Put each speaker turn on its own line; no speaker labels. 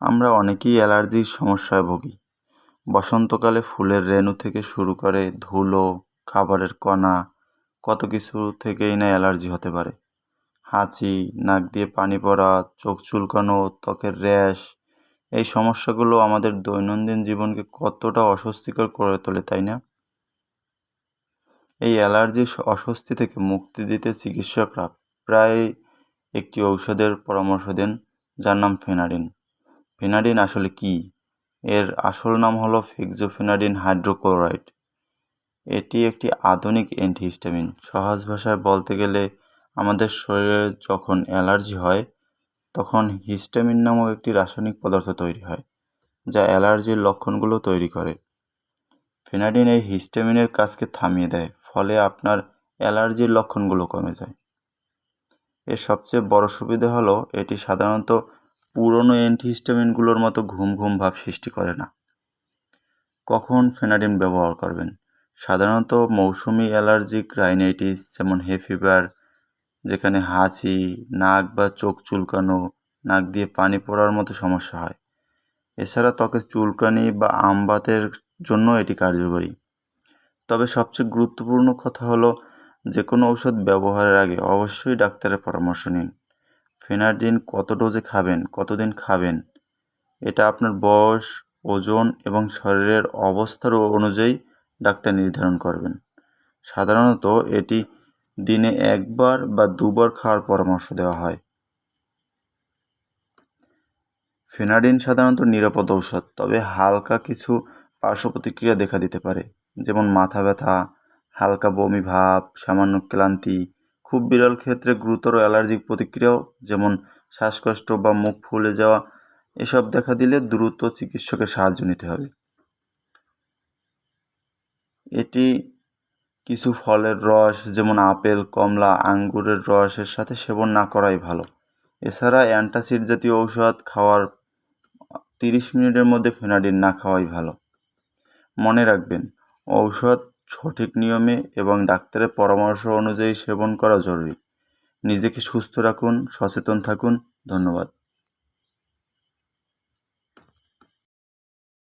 আমরা অনেকেই অ্যালার্জির সমস্যায় ভুগি। বসন্তকালে ফুলের রেণু থেকে শুরু করে ধুলো, খাবারের কণা, কত কিছু থেকেই না অ্যালার্জি হতে পারে। হাঁচি, নাক দিয়ে পানি পড়া, চোখ চুলকানো, ত্বকের র্যাশ, এই সমস্যাগুলো আমাদের দৈনন্দিন জীবনকে কতটা অস্বস্তিকর করে তোলে, তাই না? এই অ্যালার্জির অস্বস্তি থেকে মুক্তি দিতে চিকিৎসকরা প্রায় একটি ঔষধের পরামর্শ দেন, যার নাম ফেনাডিন ফেনাডিন আসলে কি? এর আসল নাম হলো ফিক্সোফেনাডিন হাইড্রোক্লোরাইড। এটি একটি আধুনিক অ্যান্টিহিস্টামিন। সহজ ভাষায় বলতে গেলে, আমাদের শরীরে যখন অ্যালার্জি হয়, তখন হিস্টামিন নামক একটি রাসায়নিক পদার্থ তৈরি হয়, যা অ্যালার্জির লক্ষণগুলো তৈরি করে। ফেনাডিন এই হিস্টামিনের কাজকে থামিয়ে দেয়, ফলে আপনার অ্যালার্জির লক্ষণগুলো কমে যায়। এর সবচেয়ে বড় সুবিধা হলো, এটি সাধারণত পুরনো অ্যান্টিহিস্টামিনগুলোর মতো ঘুম ঘুম ভাব সৃষ্টি করে না। কখন ফেনাডিন ব্যবহার করবেন? সাধারণত মৌসুমি অ্যালার্জিক রাইনাইটিস, যেমন হে ফিভার যেখানে হাঁচি, নাক বা চোখ চুলকানো, নাক দিয়ে পানি পড়ার মতো সমস্যা হয়। এছাড়া ত্বকের চুলকানি বা আমবাতের জন্য এটি কার্যকরী। তবে সবচেয়ে গুরুত্বপূর্ণ কথা হলো, যে কোনো ঔষধ ব্যবহারের আগে অবশ্যই ডাক্তারের পরামর্শ নিন। ফেনাডিন কত ডোজে খাবেন, কতদিন খাবেন? এটা আপনার বয়স, ওজন এবং শরীরের অবস্থার অনুযায়ী ডাক্তার নির্ধারণ করবেন। সাধারণত এটি দিনে একবার বা দুবার খাওয়ার পরামর্শ দেওয়া হয়। ফেনাডিন সাধারণত নিরাপদ ঔষধ, তবে হালকা কিছু পার্শ্ব প্রতিক্রিয়া দেখা দিতে পারে, যেমন মাথা ব্যথা, হালকা বমি ভাব, সামান্য ক্লান্তি খুব বিরল ক্ষেত্রে গুরুতর অ্যালার্জিক প্রতিক্রিয়াও, যেমন শ্বাসকষ্ট বা মুখ ফুলে যাওয়া, এসব দেখা দিলে দ্রুত চিকিৎসকের সাহায্য নিতে হবে। এটি কিছু ফলের রস, যেমন আপেল, কমলা, আঙ্গুরের রসের সাথে সেবন না করাই ভালো। এছাড়া অ্যান্টাসিড জাতীয় ঔষধ খাওয়ার তিরিশ মিনিটের মধ্যে ফেনাডিন না খাওয়াই ভালো। মনে রাখবেন, ঔষধ সঠিক নিয়মে এবং ডাক্তারের পরামর্শ অনুযায়ী সেবন করা জরুরি। নিজেকে সুস্থ রাখুন, সচেতন থাকুন। ধন্যবাদ।